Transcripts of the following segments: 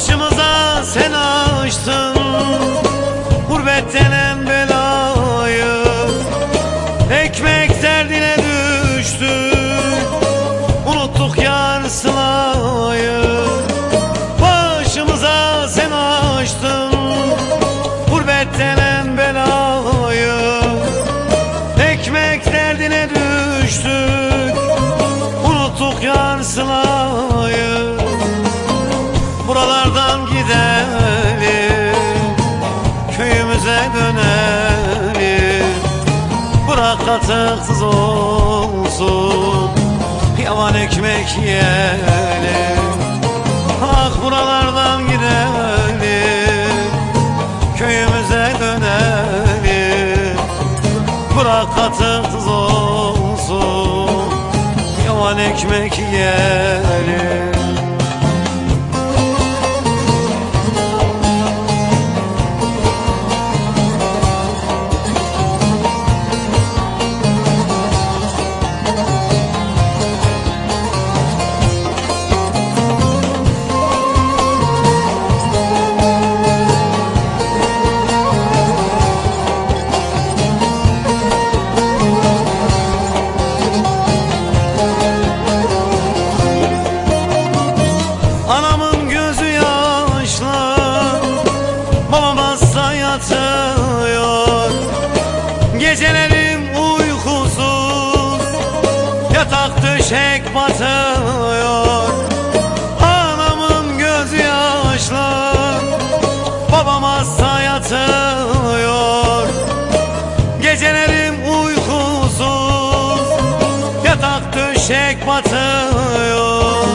Başımıza Buralardan gidelim Köyümüze dönelim. Bırak katıksız olsun Yavan ekmek yiyelim. Ah buralardan gidelim Köyümüze dönelim. Bırak katıksız olsun Yavan ekmek yiyelim Döşek batıyor Anamın gözü yaşlı Babam hasta yatıyor Gecelerim uykusuz Yatak döşek batıyor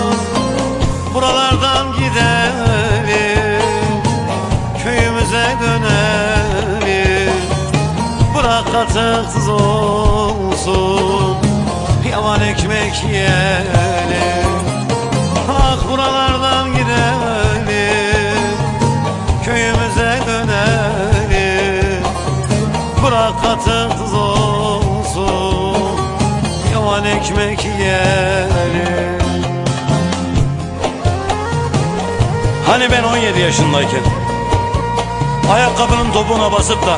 Buralardan gidelim Köyümüze dönelim. Bırak katıksız olsun Yavan ekmek yiyelim. Ah buralardan gidelim. Köyümüze dönelim. Bırak katıksız olsun Yavan ekmek yiyelim. Hani ben 17 yaşındayken Ayakkabının topuğuna basıp da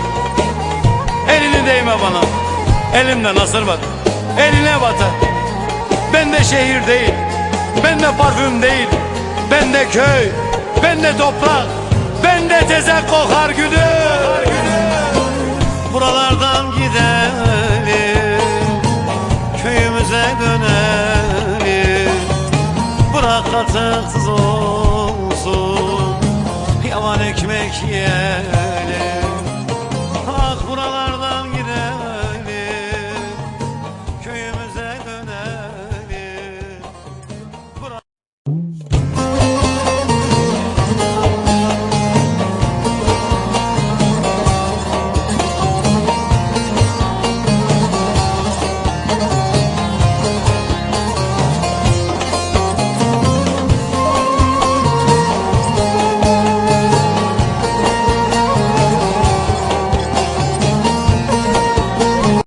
Elini değme bana. Elimden asır bak Eline batar Ben de şehir değil. Ben de parfüm değil. Ben de köy. Ben de toprak. Ben de tezek kokar gülüm Buralardan gidelim. Köyümüze dönelim. Bırak katıksız olsun. Yavan ekmek yiyelim